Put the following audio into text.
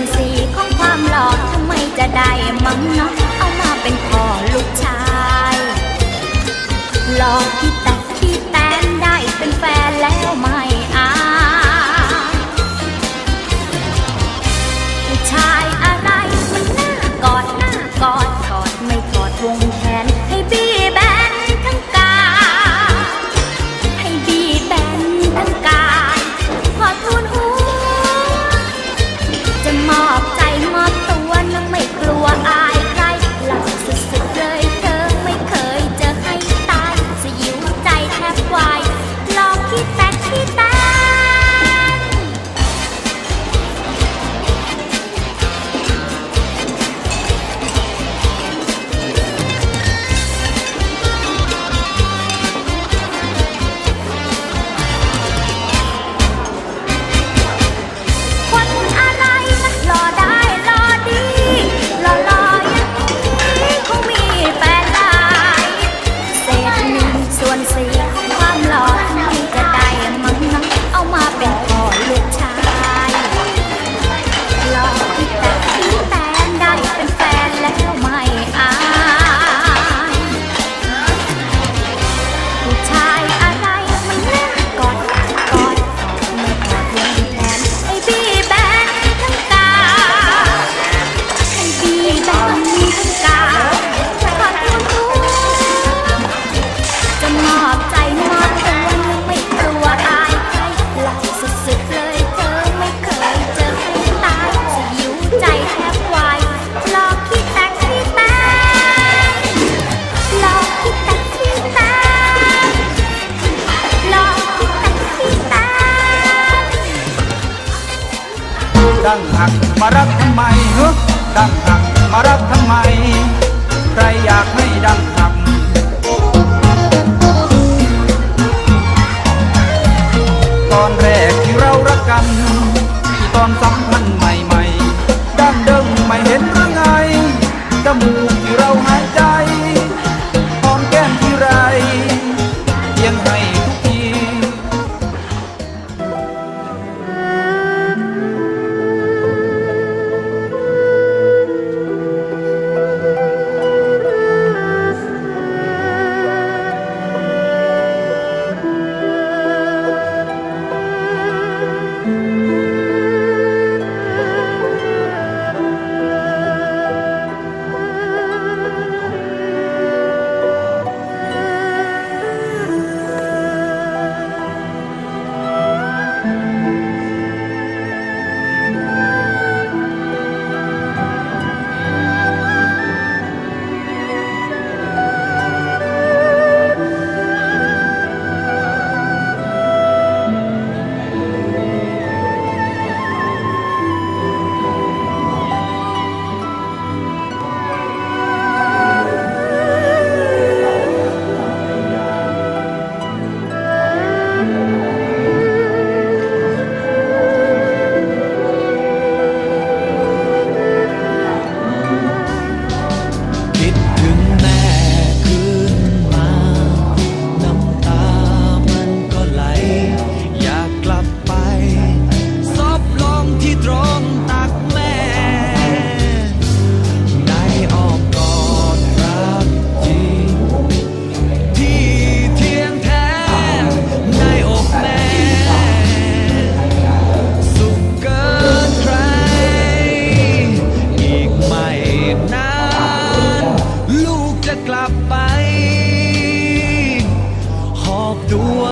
วนสีของความหล่อทำไมจะได้มั้งเนาะเอามาเป็นพ่อลูกชายหลอกที่แต่ที่แตนได้เป็นแฟนแล้วมาักมารักทำไมดักหักมารักทำไม ใครอยากให้